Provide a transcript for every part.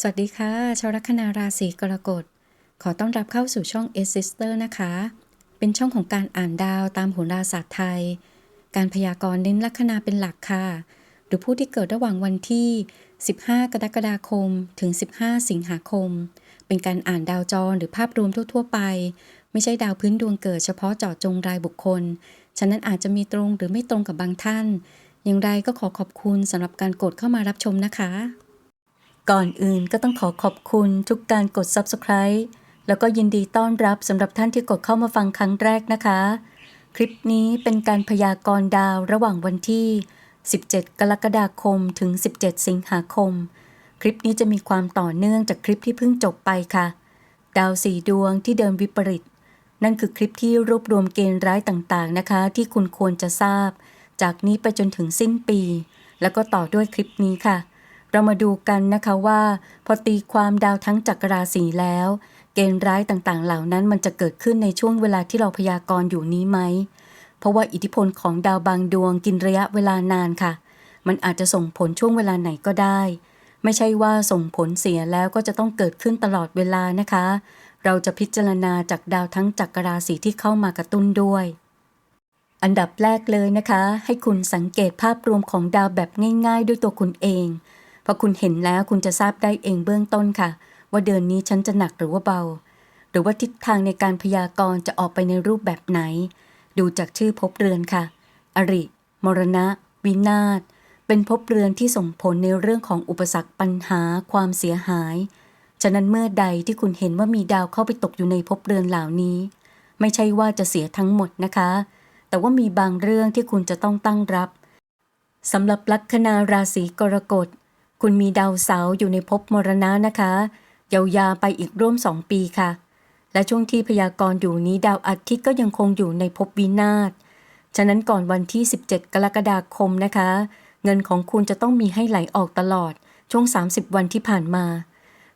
สวัสดีค่ะ ชาวลัคนาราศีกรกฎ ขอต้อนรับเข้าสู่ช่อง S Sister นะคะ เป็นช่องของการอ่านดาวตามโหราศาสตร์ไทย การพยากรณ์เน้นลัคนาเป็นหลักค่ะ หรือผู้ที่เกิดระหว่างวันที่ 15 กรกฎาคม ถึง 15 สิงหาคม เป็นการอ่านดาวจรหรือภาพรวมทั่ว ๆ ไป ไม่ใช่ดาวพื้นดวงเกิดเฉพาะเจาะจงรายบุคคล ฉะนั้นอาจจะมีตรงหรือไม่ตรงกับบางท่าน อย่างไรก็ขอขอบคุณสำหรับการกดเข้ามารับชมนะคะ ก่อนอื่นก็ต้องขอขอบคุณทุกการกด Subscribe แล้วก็ยินดีต้อนรับสำหรับท่านที่กดเข้ามาฟังครั้งแรกนะคะ คลิปนี้เป็นการพยากรณ์ดาวระหว่างวันที่ 17 กรกฎาคมถึง 17 สิงหาคม คลิปนี้จะมีความต่อเนื่องจากคลิปที่เพิ่งจบไปค่ะ ดาวสี่ดวงที่เดินวิปริต นั่นคือคลิปที่รวบรวมเกณฑ์ร้ายต่างๆนะคะ ที่คุณควรจะทราบ จากนี้ไปจนถึงสิ้นปี แล้วก็ต่อด้วยคลิปนี้ค่ะ เรามาดูกันนะคะว่า พอตีความดาวทั้งจักรราศีแล้ว เกณฑ์ร้ายต่างๆ เหล่านั้นมันจะเกิดขึ้นในช่วงเวลาที่เราพยากรณ์อยู่นี้ไหม เพราะว่าอิทธิพลของดาวบางดวงกินระยะเวลานานค่ะ มันอาจจะส่งผลช่วงเวลาไหนก็ได้ ไม่ใช่ว่าส่งผลเสียแล้วก็จะต้องเกิดขึ้นตลอดเวลานะคะ เราจะพิจารณาจากดาวทั้งจักรราศีที่เข้ามากระตุ้นด้วยอันดับแรกเลยนะคะ ให้คุณสังเกตภาพรวมของดาวแบบง่าย ๆ ด้วยตัวคุณเอง พอคุณเห็นแล้วคุณจะทราบได้เองเบื้องต้นค่ะ ว่าเดือนนี้ฉันจะหนักหรือว่าเบา หรือว่าทิศทางในการพยากรณ์จะออกไปในรูปแบบไหน ดูจากชื่อภพเรือนค่ะ อริ มรณะ วินาศ เป็นภพเรือนที่ส่งผลในเรื่องของอุปสรรคปัญหา ความเสียหาย ฉะนั้นเมื่อใดที่คุณเห็นว่ามีดาวเข้าไปตกอยู่ในภพเรือนเหล่านี้ ไม่ใช่ว่าจะเสียทั้งหมดนะคะ แต่ว่ามีบางเรื่องที่คุณจะต้องตั้งรับสำหรับลัคนาราศีกรกฎ คุณมีดาวเสาอยู่ในภพมรณะนะคะยาวๆไปอีกร่วมสองปีค่ะ และช่วงที่พยากรณ์อยู่นี้ดาวอาทิตย์ก็ยังคงอยู่ในภพวินาศฉะนั้นก่อนวันที่ 17 กรกฎาคมนะคะ เงินของคุณจะต้องมีให้ไหลออกตลอดช่วง 30 วันที่ผ่านมา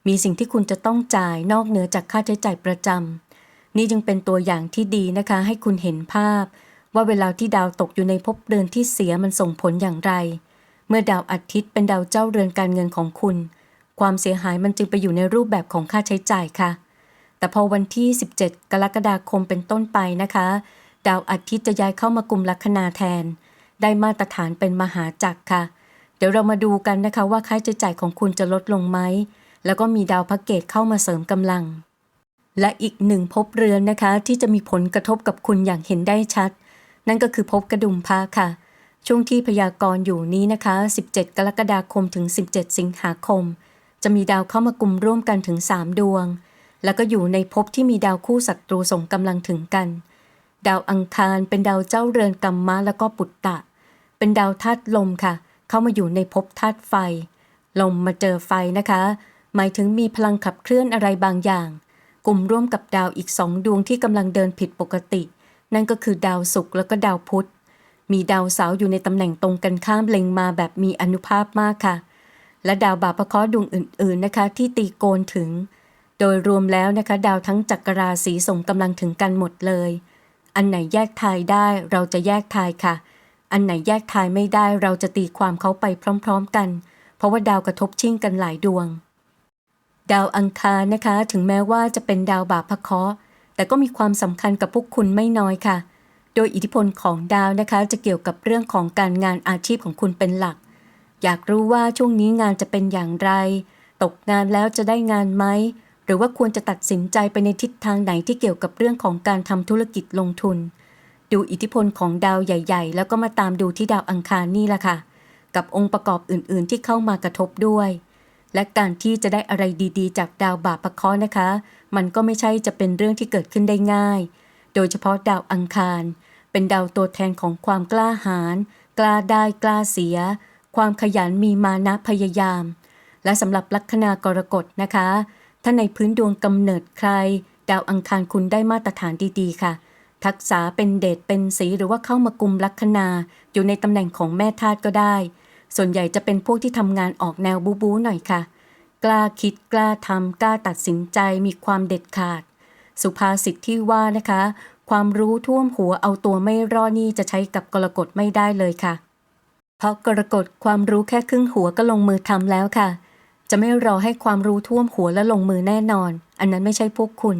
มีสิ่งที่คุณจะต้องจ่ายนอกเหนือจากค่าใช้จ่ายประจำนี่จึงเป็นตัวอย่างที่ดีนะคะ ให้คุณเห็นภาพ ว่าเวลาที่ดาวตกอยู่ในภพเรือนที่เสียมันส่งผลอย่างไร เมื่อดาวอาทิตย์เป็นดาวเจ้าเรือนการเงินของคุณ ความเสียหายมันจึงไปอยู่ในรูปแบบของค่าใช้จ่ายค่ะ แต่พอวันที่ 17 กรกฎาคมเป็นต้นไปนะคะ ดาวอาทิตย์จะย้ายเข้ามากลุ่มลัคนาแทน ได้มาตรฐานเป็นมหาจักรค่ะ เดี๋ยวเรามาดูกันนะคะว่าค่าใช้จ่ายของคุณจะลดลงไหม แล้วก็มีดาวพระเกตเข้ามาเสริมกำลัง และอีกหนึ่งภพเรือนนะคะ ที่จะมีผลกระทบกับคุณอย่างเห็นได้ชัด นั่นก็คือภพกระดุมพระค่ะ ช่วงที่พยากรณ์อยู่นี้นะคะ 17 กรกฎาคมถึง 17 สิงหาคม จะมีดาวเข้ามากลุ่มร่วมกันถึง 3 ดวง แล้วก็อยู่ในภพที่มีดาวคู่ศัตรูส่งกำลังถึงกัน ดาวอังคารเป็นดาวเจ้าเรือนกัมมะแล้วก็ปุตตะ เป็นดาวธาตุลมค่ะ เข้ามาอยู่ในภพธาตุไฟ ลมมาเจอไฟนะคะ หมายถึงมีพลังขับเคลื่อนอะไรบางอย่าง กลุ่มร่วมกับดาวอีกสองดวงที่กำลังเดินผิดปกติ นั่นก็คือดาวศุกร์แล้วก็ดาวพุธ มีดาวเสาร์อยู่ในตำแหน่งตรงกันข้ามเล็งมาแบบมีอนุภาพมากค่ะ และดาวบาปะเคราะห์ดวงอื่น ๆนะคะ ที่ตีโกนถึง โดยรวมแล้วนะคะ ดาวทั้งจักรราศีส่งกำลังถึงกันหมดเลย อันไหนแยกทายได้เราจะแยกทายค่ะ อันไหนแยกทายไม่ได้เราจะตีความเขาไปพร้อม ๆ กัน เพราะว่าดาวกระทบชิ่งกันหลายดวง ดาวอังคารนะคะ ถึงแม้ว่าจะเป็นดาวบาปพะเคราะห์แต่ก็มีความสำคัญกับพวกคุณไม่น้อยค่ะ ดยอิทธิพลของดาวนะคะจะเกี่ยวกับเรื่องของการงานอาชีพของคุณเป็นหลัก อยากรู้ว่าช่วงนี้งานจะเป็นอย่างไร ตกงานแล้วจะได้งานไหม หรือว่าควรจะตัดสินใจไปในทิศทางไหนที่เกี่ยวกับเรื่องของการทำธุรกิจลงทุน ดูอิทธิพลของดาวใหญ่ ๆ แล้วก็มาตามดูที่ดาวอังคารนี่แหละค่ะ กับองค์ประกอบอื่น ๆ ที่เข้ามากระทบด้วย และการที่จะได้อะไรดีๆ จากดาวบาปะเคราะนะคะ มันก็ไม่ใช่จะเป็นเรื่องที่เกิดขึ้นได้ง่าย โดยเฉพาะดาวอังคาร เป็นดาวตัวแทนของความกล้าหาญกล้าได้กล้าเสีย ความขยันมีมานะพยายาม และสำหรับลัคนากรกฎนะคะ ถ้าในพื้นดวงกำเนิดใคร ดาวอังคารคุณได้มาตรฐานดีๆค่ะ ทักษะเป็นเดชเป็นสีหรือว่าเข้ามากุมลัคนา อยู่ในตำแหน่งของแม่ธาตุก็ได้ ส่วนใหญ่จะเป็นพวกที่ทำงานออกแนวบูบูหน่อยค่ะ กล้าคิดกล้าทำกล้าตัดสินใจมีความเด็ดขาด สุภาษิตที่ว่านะคะ ความรู้ท่วมหัวเอาตัวไม่รอดนี่จะใช้กับกรกฎไม่ได้เลยค่ะ เพราะกรกฎความรู้แค่ครึ่งหัวก็ลงมือทำแล้วค่ะ จะไม่รอให้ความรู้ท่วมหัวและลงมือแน่นอน อันนั้นไม่ใช่พวกคุณ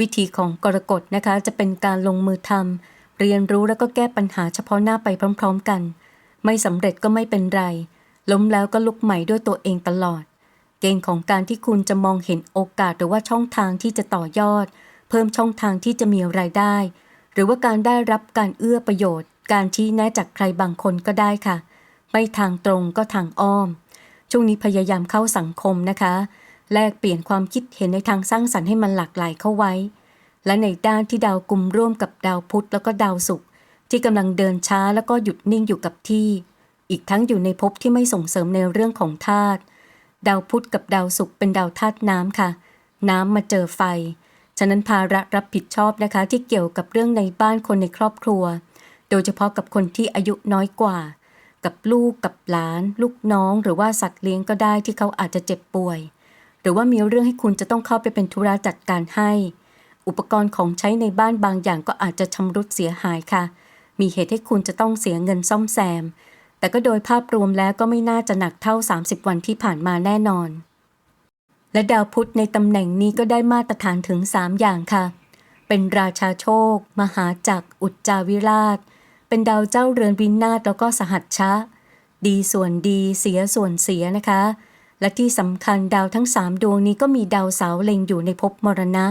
วิธีของกรกฎนะคะจะเป็นการลงมือทำเรียนรู้แล้วก็แก้ปัญหาเฉพาะหน้าไปพร้อม ๆ กัน ไม่สำเร็จก็ไม่เป็นไร ล้มแล้วก็ลุกใหม่ด้วยตัวเองตลอด เกณฑ์ของการที่คุณจะมองเห็นโอกาสหรือว่าช่องทางที่จะต่อยอด เพิ่มช่องทางที่จะมีรายได้ หรือว่าการได้รับการเอื้อประโยชน์ การชี้แนะจากใครบางคนก็ได้ค่ะ ไม่ทางตรงก็ทางอ้อม ช่วงนี้พยายามเข้าสังคมนะคะ แลกเปลี่ยนความคิดเห็นในทางสร้างสรรค์ให้มันหลากหลายเข้าไว้ และในด้านที่ดาวกลุ่มร่วมกับดาวพุธแล้วก็ดาวศุกร์ที่กำลังเดินช้าแล้วก็หยุดนิ่งอยู่กับที่ อีกทั้งอยู่ในภพที่ไม่ส่งเสริมในเรื่องของธาตุดาวพุธกับดาวศุกร์เป็นดาวธาตุน้ำค่ะ น้ำมาเจอไฟะนั้นภาระรับผิดชอบนะคะที่เกี่ยวกับเรื่องในบ้านคนในครอบครัว โดยเฉพาะกับคนที่อายุน้อยกว่า กับลูกกับหลาน ลูกน้อง หรือว่าสัตว์เลี้ยงก็ได้ที่เขาอาจจะเจ็บป่วย หรือว่ามีเรื่องให้คุณจะต้องเข้าไปเป็นธุระจัดการให้ อุปกรณ์ของใช้ในบ้านบางอย่างก็อาจจะชำรุดเสียหายค่ะ มีเหตุให้คุณจะต้องเสียเงินซ่อมแซม แต่ก็โดยภาพรวมแล้วก็ไม่น่าจะหนักเท่า 30 วันที่ผ่านมาแน่นอน และดาวพุธในตำแหน่งนี้ก็ได้มาตรฐานถึง 3 อย่างค่ะ เป็นราชาโชค มหาจักรอุจจาวิราช เป็นดาวเจ้าเรือนวินาศแล้วก็สหัชชะ ดีส่วนดีเสียส่วนเสียนะคะ และที่สำคัญดาวทั้ง 3 ดวงนี้ก็มีดาวเสาเล็งอยู่ในภพมรณะ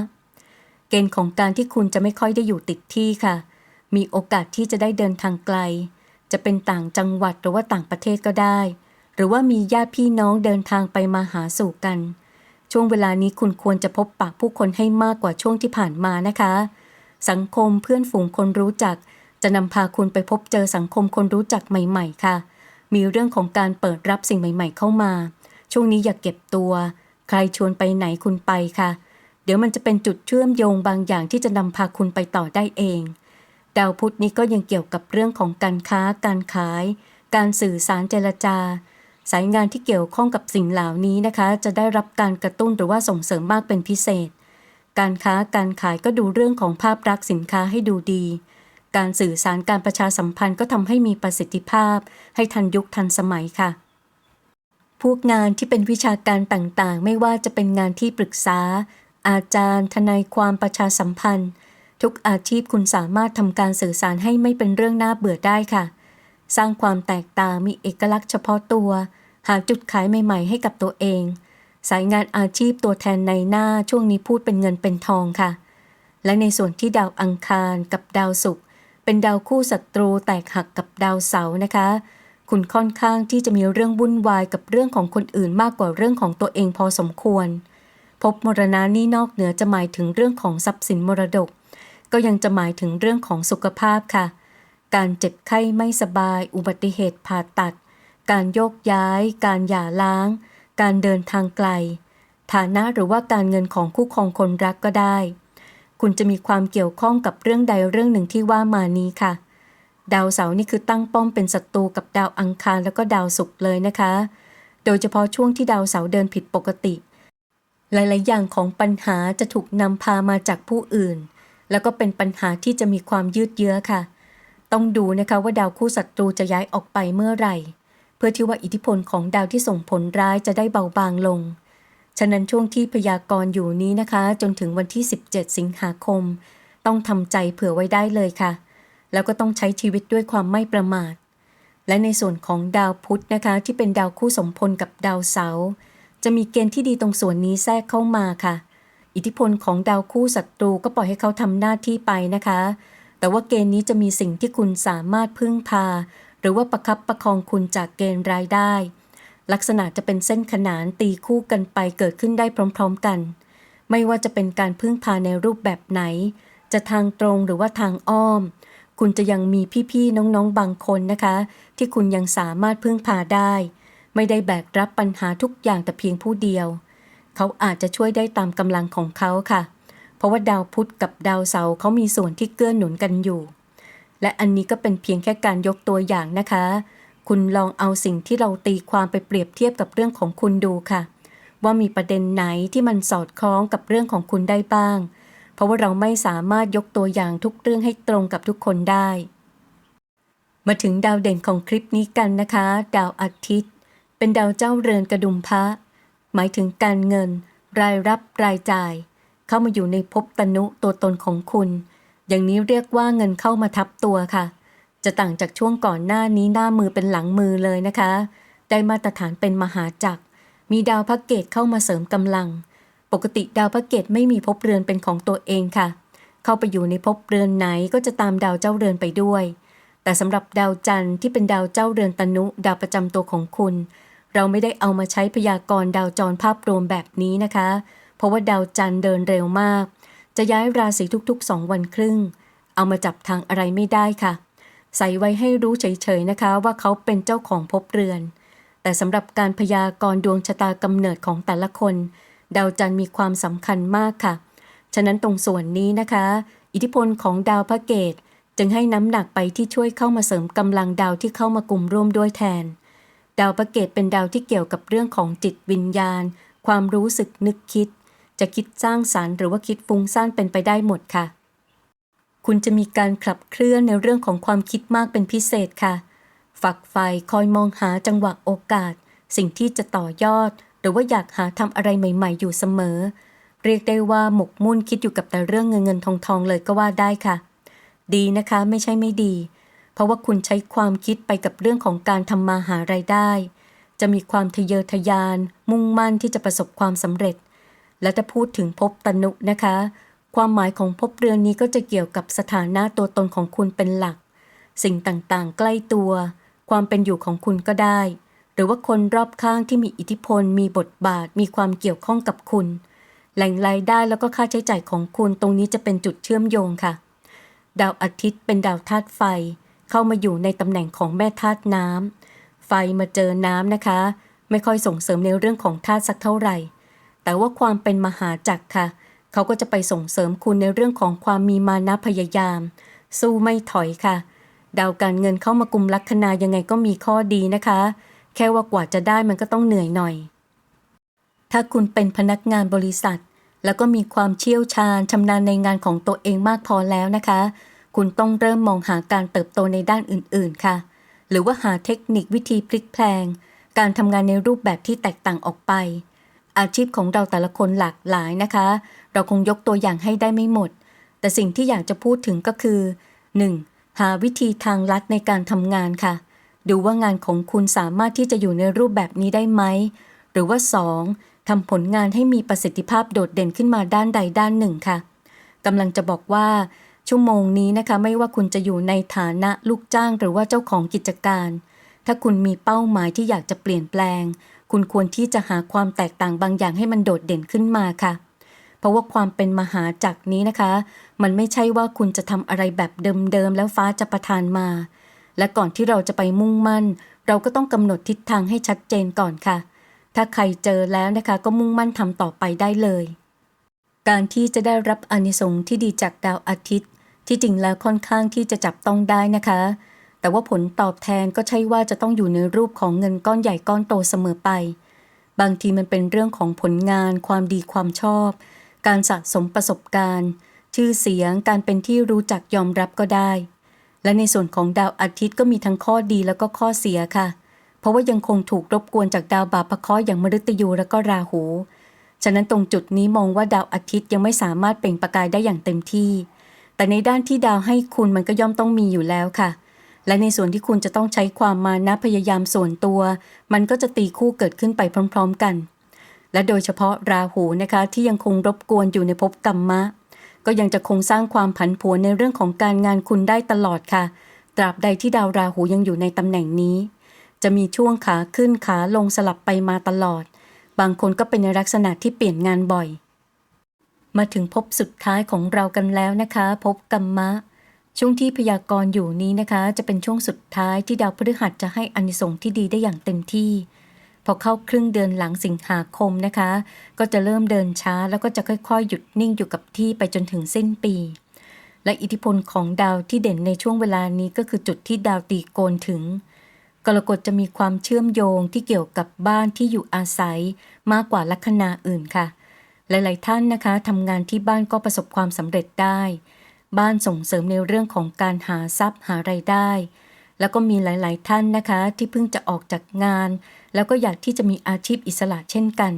เกณฑ์ของการที่คุณจะไม่ค่อยได้อยู่ติดที่ค่ะ มีโอกาสที่จะได้เดินทางไกล จะเป็นต่างจังหวัดหรือว่าต่างประเทศก็ได้ หรือว่ามีญาติพี่น้องเดินทางไปมาหาสู่กัน ช่วงเวลานี้คุณควรจะพบปะผู้คนให้มากกว่าช่วงที่ผ่านมานะคะ สังคมเพื่อนฝูงคนรู้จัก จะนำพาคุณไปพบเจอสังคมคนรู้จักใหม่ ๆ ค่ะ มีเรื่องของการเปิดรับสิ่งใหม่ ๆ เข้ามา ช่วงนี้อย่าเก็บตัว ใครชวนไปไหนคุณไปค่ะ เดี๋ยวมันจะเป็นจุดเชื่อมโยงบางอย่างที่จะนำพาคุณไปต่อได้เอง ดาวพุธนี้ก็ยังเกี่ยวกับเรื่องของการค้า การขาย การสื่อสารเจรจา สายงานที่เกี่ยวข้องกับสิ่งเหล่านี้นะคะ จะได้รับการกระตุ้นหรือว่าส่งเสริมมากเป็นพิเศษ การค้าการขายก็ดูเรื่องของภาพลักษณ์สินค้าให้ดูดี การสื่อสารการประชาสัมพันธ์ก็ทำให้มีประสิทธิภาพ ให้ทันยุคทันสมัยค่ะ พวกงานที่เป็นวิชาการต่างๆ ไม่ว่าจะเป็นงานที่ปรึกษา อาจารย์ ทนายความประชาสัมพันธ์ ทุกอาชีพคุณสามารถทำการสื่อสารให้ไม่เป็นเรื่องน่าเบื่อได้ค่ะ สร้างความแตกต่างมีเอกลักษณ์เฉพาะตัว หาจุดขายใหม่ ๆ ให้กับตัวเอง สายงานอาชีพตัวแทนในหน้าช่วงนี้พูดเป็นเงินเป็นทองค่ะ และในส่วนที่ดาวอังคารกับดาวศุกร์เป็นดาวคู่ศัตรูแตกหักกับดาวเสาร์นะคะ คุณค่อนข้างที่จะมีเรื่องวุ่นวายกับเรื่องของคนอื่นมากกว่าเรื่องของตัวเองพอสมควร พบมรณะนี่นอกเหนือจะหมายถึงเรื่องของทรัพย์สินมรดก ก็ยังจะหมายถึงเรื่องของสุขภาพค่ะ การเจ็บไข้ไม่สบาย อุบัติเหตุผ่าตัด การโยกย้าย การหย่าร้าง การเดินทางไกล ฐานะหรือว่าการเงินของคู่ครองคนรักก็ได้ คุณจะมีความเกี่ยวข้องกับเรื่องใดเรื่องหนึ่งที่ว่ามานี้ค่ะ ดาวเสาร์นี่คือตั้งป้อมเป็นศัตรูกับดาวอังคารแล้วก็ดาวศุกร์เลยนะคะ โดยเฉพาะช่วงที่ดาวเสาร์เดินผิดปกติ หลาย ๆ อย่างของปัญหาจะถูกนำพามาจากผู้อื่น แล้วก็เป็นปัญหาที่จะมีความยืดเยื้อค่ะ ต้องดูนะคะว่าดาวคู่ศัตรูจะย้ายออกไปเมื่อไหร่ เพื่อที่ว่าอิทธิพลของดาวที่ส่งผลร้ายจะได้เบาบางลง ฉะนั้นช่วงที่พยากรณ์อยู่นี้นะคะ จนถึงวันที่ 17 สิงหาคม ต้องทำใจเผื่อไว้ได้เลยค่ะ แล้วก็ต้องใช้ชีวิตด้วยความไม่ประมาท และในส่วนของดาวพุธนะคะ ที่เป็นดาวคู่สมพลกับดาวเสาร์จะมีเกณฑ์ที่ดีตรงส่วนนี้แทรกเข้ามาค่ะ อิทธิพลของดาวคู่ศัตรูก็ปล่อยให้เขาทำหน้าที่ไปนะคะ แต่ว่าเกณฑ์นี้จะมีสิ่งที่คุณสามารถพึ่งพา หรือว่าประคับประคองคุณจากเกณฑ์รายได้ ลักษณะจะเป็นเส้นขนานตีคู่กันไปเกิดขึ้นได้พร้อมๆกัน ไม่ว่าจะเป็นการพึ่งพาในรูปแบบไหน จะทางตรงหรือว่าทางอ้อม คุณจะยังมีพี่ๆน้องๆบางคนนะคะ ที่คุณยังสามารถพึ่งพาได้ ไม่ได้แบกรับปัญหาทุกอย่างแต่เพียงผู้เดียว เขาอาจจะช่วยได้ตามกำลังของเขาค่ะ เพราะว่าดาวพุธกับดาวเสาร์เขามีส่วนที่เกื้อหนุนกันอยู่ และอันนี้ก็เป็นเพียงแค่การยกตัวอย่างนะคะ คุณลองเอาสิ่งที่เราตีความไปเปรียบเทียบกับเรื่องของคุณดูค่ะ ว่ามีประเด็นไหนที่มันสอดคล้องกับเรื่องของคุณได้บ้าง เพราะว่าเราไม่สามารถยกตัวอย่างทุกเรื่องให้ตรงกับทุกคนได้ มาถึงดาวเด่นของคลิปนี้กันนะคะ ดาวอาทิตย์ เป็นดาวเจ้าเรือนกระดุมพระหมายถึงการเงิน รายรับรายจ่าย เข้ามาอยู่ในภพตนุตัวตนของคุณ อย่างนี้เรียกว่าเงินเข้ามาทับตัวค่ะ จะต่างจากช่วงก่อนหน้านี้หน้ามือเป็นหลังมือเลยนะคะ ได้มาตรฐานเป็นมหาจักร มีดาวพระเกตเข้ามาเสริมกำลัง ปกติดาวพระเกตไม่มีภพเรือนเป็นของตัวเองค่ะ เข้าไปอยู่ในภพเรือนไหนก็จะตามดาวเจ้าเรือนไปด้วย แต่สำหรับดาวจันทร์ที่เป็นดาวเจ้าเรือนตนุดาวประจำตัวของคุณเราไม่ได้เอามาใช้พยากรณ์ดาวจรภาพรวมแบบนี้นะคะ เพราะว่าดาวจันทร์เดินเร็วมาก จะย้ายราศีทุกๆ2วันครึ่ง เอามาจับทางอะไรไม่ได้ค่ะ ใส่ไว้ให้รู้เฉยๆนะคะ ว่าเขาเป็นเจ้าของภพเรือน แต่สำหรับการพยากรณ์ดวงชะตากำเนิดของแต่ละคน ดาวจันทร์มีความสำคัญมากค่ะ ฉะนั้นตรงส่วนนี้นะคะ อิทธิพลของดาวพระเกตจึงให้น้ำหนักไปที่ช่วยเข้ามาเสริมกำลังดาวที่เข้ามากลุ่มร่วมด้วยแทน ดาวพระเกตเป็นดาวที่เกี่ยวกับเรื่องของจิตวิญญาณ ความรู้สึกนึกคิด จะคิดสร้างสารรค์หรือว่าคิดฟุ้งซ่านเป็นไปได้หมดค่ะ คุณจะมีการขับเคลื่อนในเรื่องของความคิดมากเป็นพิเศษค่ะ ฝักใฝ่คอยมองหาจังหวะโอกาส สิ่งที่จะต่อยอด หรือว่าอยากหาทำอะไรใหม่ ๆ อยู่เสมอ เรียกได้ว่าหมกมุ่นคิดอยู่กับแต่เรื่องเงินเงินทองทองเลยก็ว่าได้ค่ะ ดีนะคะไม่ใช่ไม่ดี เพราะว่าคุณใช้ความคิดไปกับเรื่องของการทำมาหารายได้ จะมีความทะเยอทะยาน มุ่งมั่นที่จะประสบความสำเร็จ และถ้าพูดถึงภพตนุนะคะ ความหมายของภพเรือนนี้ก็จะเกี่ยวกับสถานะตัวตนของคุณเป็นหลัก สิ่งต่างๆ ใกล้ตัว ความเป็นอยู่ของคุณก็ได้ หรือว่าคนรอบข้างที่มีอิทธิพล มีบทบาท มีความเกี่ยวข้องกับคุณ แหล่งรายได้แล้วก็ค่าใช้จ่ายของคุณตรงนี้จะเป็นจุดเชื่อมโยงค่ะ ดาวอาทิตย์เป็นดาวธาตุไฟ เข้ามาอยู่ในตำแหน่งของแม่ธาตุน้ำไฟมาเจอน้ำนะคะ ไม่ค่อยส่งเสริมในเรื่องของธาตุสักเท่าไหร่ แต่ว่าความเป็นมหาจักรค่ะ เขาก็จะไปส่งเสริมคุณในเรื่องของความมีมานะพยายาม สู้ไม่ถอยค่ะ ดาวการเงินเข้ามากลุ่มลัคนายังไงก็มีข้อดีนะคะ แค่ว่ากว่าจะได้มันก็ต้องเหนื่อยหน่อย ถ้าคุณเป็นพนักงานบริษัท แล้วก็มีความเชี่ยวชาญชำนาญในงานของตัวเองมากพอแล้วนะคะ คุณต้องเริ่มมองหาการเติบโตในด้านอื่น ๆ ค่ะ หรือว่าหาเทคนิควิธีพลิกแพลงการทำงานในรูปแบบที่แตกต่างออกไป อาชีพของเราแต่ละคนหลากหลายนะคะ เราคงยกตัวอย่างให้ได้ไม่หมด แต่สิ่งที่อยากจะพูดถึงก็คือ 1. หาวิธีทางลัดในการทำงานค่ะ ดูว่างานของคุณสามารถที่จะอยู่ในรูปแบบนี้ได้ไหม หรือว่า 2. ทำผลงานให้มีประสิทธิภาพโดดเด่นขึ้นมาด้านใดด้านหนึ่งค่ะกำลังจะบอกว่า ชั่วโมงนี้นะคะ ไม่ว่าคุณจะอยู่ในฐานะลูกจ้าง หรือว่าเจ้าของกิจการ ถ้าคุณมีเป้าหมายที่อยากจะเปลี่ยนแปลง คุณควรที่จะหาความแตกต่างบางอย่างให้มันโดดเด่นขึ้นมาค่ะ เพราะว่าความเป็นมหาจักรนี้นะคะ มันไม่ใช่ว่าคุณจะทำอะไรแบบเดิมๆแล้วฟ้าจะประทานมา และก่อนที่เราจะไปมุ่งมั่น เราก็ต้องกำหนดทิศทางให้ชัดเจนก่อนค่ะ ถ้าใครเจอแล้วนะคะก็มุ่งมั่นทำต่อไปได้เลย การที่จะได้รับอานิสงส์ที่ดีจากดาวอาทิตย์ ที่จริงแล้วค่อนข้างที่จะจับต้องได้นะคะ แต่ว่าผลตอบแทนก็ใช่ว่าจะต้องอยู่ในรูปของเงินก้อนใหญ่ก้อนโตเสมอไป บางทีมันเป็นเรื่องของผลงาน ความดีความชอบ การสะสมประสบการณ์ ชื่อเสียง การเป็นที่รู้จักยอมรับก็ได้ และในส่วนของดาวอาทิตย์ก็มีทั้งข้อดีแล้วก็ข้อเสียค่ะ เพราะว่ายังคงถูกรบกวนจากดาวบาปพระเคราะห์อย่างมฤตยูและก็ราหู ฉะนั้นตรงจุดนี้มองว่าดาวอาทิตย์ยังไม่สามารถเปล่งประกายได้อย่างเต็มที่ แต่ในด้านที่ดาวให้คุณมันก็ย่อมต้องมีอยู่แล้วค่ะ และในส่วนที่คุณจะต้องใช้ความมานะพยายามส่วนตัว มันก็จะตีคู่เกิดขึ้นไปพร้อม ๆกัน และโดยเฉพาะราหูนะคะที่ยังคงรบกวนอยู่ในภพกรรมะ ก็ยังจะคงสร้างความผันผวนในเรื่องของการงานคุณได้ตลอดค่ะ ตราบใดที่ดาวราหูยังอยู่ในตำแหน่งนี้ จะมีช่วงขาขึ้นขาลงสลับไปมาตลอด บางคนก็เป็นในลักษณะที่เปลี่ยนงานบ่อย มาถึงภพสุดท้ายของเรากันแล้วนะคะภพกรรมะ ช่วงที่พยากรณ์อยู่นี้นะคะ จะเป็นช่วงสุดท้ายที่ดาวพฤหัสจะให้อานิสงส์ที่ดีได้อย่างเต็มที่ พอเข้าครึ่งเดือนหลังสิงหาคมนะคะ ก็จะเริ่มเดินช้าแล้วก็จะค่อยๆ หยุดนิ่งอยู่กับที่ไปจนถึงสิ้นปี และอิทธิพลของดาวที่เด่นในช่วงเวลานี้ก็คือจุดที่ดาวตีโกนถึง กรกฎจะมีความเชื่อมโยงที่เกี่ยวกับบ้านที่อยู่อาศัยมากกว่าลัคนาอื่นค่ะ หลายๆท่านนะคะทำงานที่บ้านก็ประสบความสำเร็จได้ บ้านส่งเสริมในเรื่องของการหาทรัพย์หาไรายได้ แล้วก็มีหลาย ๆ ท่านนะคะ ที่เพิ่งจะออกจากงาน แล้วก็อยากที่จะมีอาชีพอิสระเช่นกัน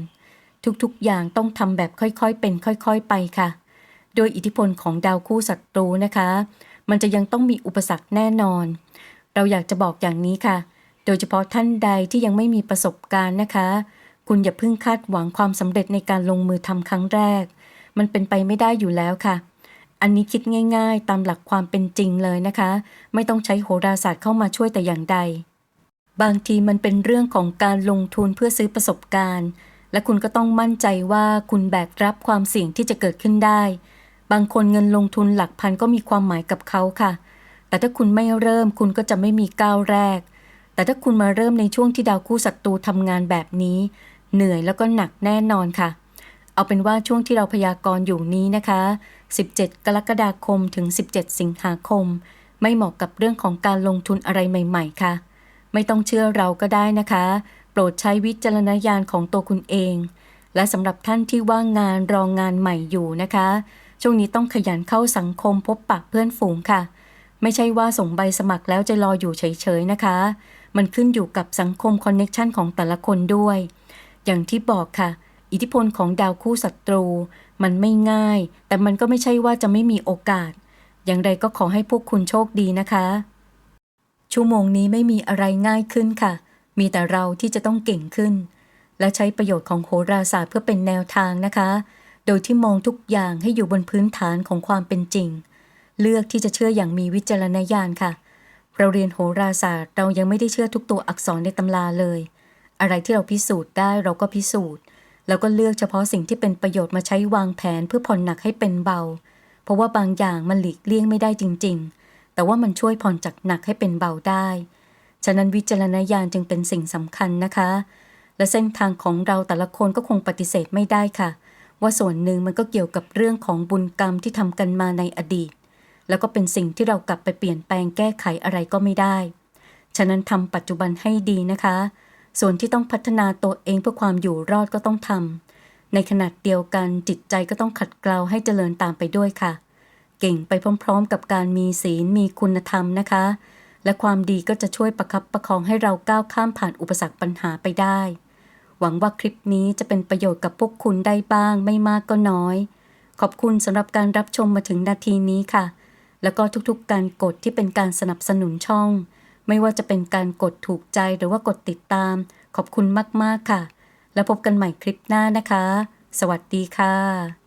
ทุกๆ อย่างต้องทำแบบค่อยๆ เป็นค่อยๆ ไปค่ะ โดยอิทธิพลของดาวคู่ศัตรูนะคะ มันจะยังต้องมีอุปสรรคแน่นอน เราอยากจะบอกอย่างนี้ค่ะ โดยเฉพาะท่านใดที่ยังไม่มีประสบการณ์นะคะ คุณอย่าเพิ่งคาดหวังความสำเร็จในการลงมือทำครั้งแรก มันเป็นไปไม่ได้อยู่แล้วค่ะ อันนี้คิดง่ายๆ ตามหลักความเป็นจริงเลยนะคะ ไม่ต้องใช้โหราศาสตร์เข้ามาช่วยแต่อย่างใด บางทีมันเป็นเรื่องของการลงทุนเพื่อซื้อประสบการณ์ และคุณก็ต้องมั่นใจว่าคุณแบกรับความเสี่ยงที่จะเกิดขึ้นได้ บางคนเงินลงทุนหลักพันก็มีความหมายกับเขาค่ะ แต่ถ้าคุณไม่เริ่มคุณก็จะไม่มีก้าวแรก แต่ถ้าคุณมาเริ่มในช่วงที่ดาวคู่ศัตรูทำงานแบบนี้ เหนื่อยแล้วก็หนักแน่นอนค่ะ เอาเป็นว่าช่วงที่เราพยากรณ์อยู่นี้นะคะ 17 กรกฎาคมถึง 17 สิงหาคม ไม่เหมาะกับเรื่องของการลงทุนอะไรใหม่ ๆ ค่ะ ไม่ต้องเชื่อเราก็ได้นะคะ โปรดใช้วิจารณญาณของตัวคุณเอง และสำหรับท่านที่ว่างงานรองงานใหม่อยู่นะคะ ช่วงนี้ต้องขยันเข้าสังคมพบปะเพื่อนฝูงค่ะ ไม่ใช่ว่าส่งใบสมัครแล้วจะรออยู่เฉยๆนะคะ มันขึ้นอยู่กับสังคมคอนเน็ชันของแต่ละคนด้วย อย่างที่บอกค่ะอิทธิพลของดาวคู่ศัตรู มันไม่ง่าย แต่มันก็ไม่ใช่ว่าจะไม่มีโอกาส อย่างไรก็ขอให้พวกคุณโชคดีนะคะ ชั่วโมงนี้ไม่มีอะไรง่ายขึ้นค่ะ มีแต่เราที่จะต้องเก่งขึ้น และใช้ประโยชน์ของโหราศาสตร์เพื่อเป็นแนวทางนะคะ โดยที่มองทุกอย่างให้อยู่บนพื้นฐานของความเป็นจริง เลือกที่จะเชื่ออย่างมีวิจารณญาณค่ะ เราเรียนโหราศาสตร์ เรายังไม่ได้เชื่อทุกตัวอักษรในตำราเลย อะไรที่เราพิสูจน์ได้เราก็พิสูจน์ แล้วก็เลือกเฉพาะสิ่งที่เป็นประโยชน์มาใช้วางแผนเพื่อผ่อนหนักให้เป็นเบา เพราะว่าบางอย่างมันหลีกเลี่ยงไม่ได้จริง ๆ แต่ว่ามันช่วยผ่อนจากหนักให้เป็นเบาได้ ฉะนั้นวิจารณญาณจึงเป็นสิ่งสำคัญนะคะ และเส้นทางของเราแต่ละคนก็คงปฏิเสธไม่ได้ค่ะ ว่าส่วนหนึ่งมันก็เกี่ยวกับเรื่องของบุญกรรมที่ทำกันมาในอดีต แล้วก็เป็นสิ่งที่เรากลับไปเปลี่ยนแปลงแก้ไขอะไรก็ไม่ได้ ฉะนั้นทำปัจจุบันให้ดีนะคะ ส่วนที่ต้องพัฒนาตัวเองเพื่อความอยู่รอดก็ต้องทำในขณะเดียวกันจิตใจก็ต้องขัดเกลาให้เจริญตามไปด้วยค่ะ เก่งไปพร้อม ๆ กับการมีศีลมีคุณธรรมนะคะ และความดีก็จะช่วยประคับประคองให้เราก้าวข้ามผ่านอุปสรรคปัญหาไปได้ หวังว่าคลิปนี้จะเป็นประโยชน์กับพวกคุณได้บ้าง ไม่มากก็น้อย ขอบคุณสำหรับการรับชมมาถึงนาทีนี้ค่ะ แล้วก็ทุกๆ การกดที่เป็นการสนับสนุนช่อง ไม่ว่าจะเป็นการกดถูกใจหรือว่ากดติดตาม ขอบคุณมาก ๆ ค่ะ แล้วพบกันใหม่คลิปหน้านะคะ สวัสดีค่ะ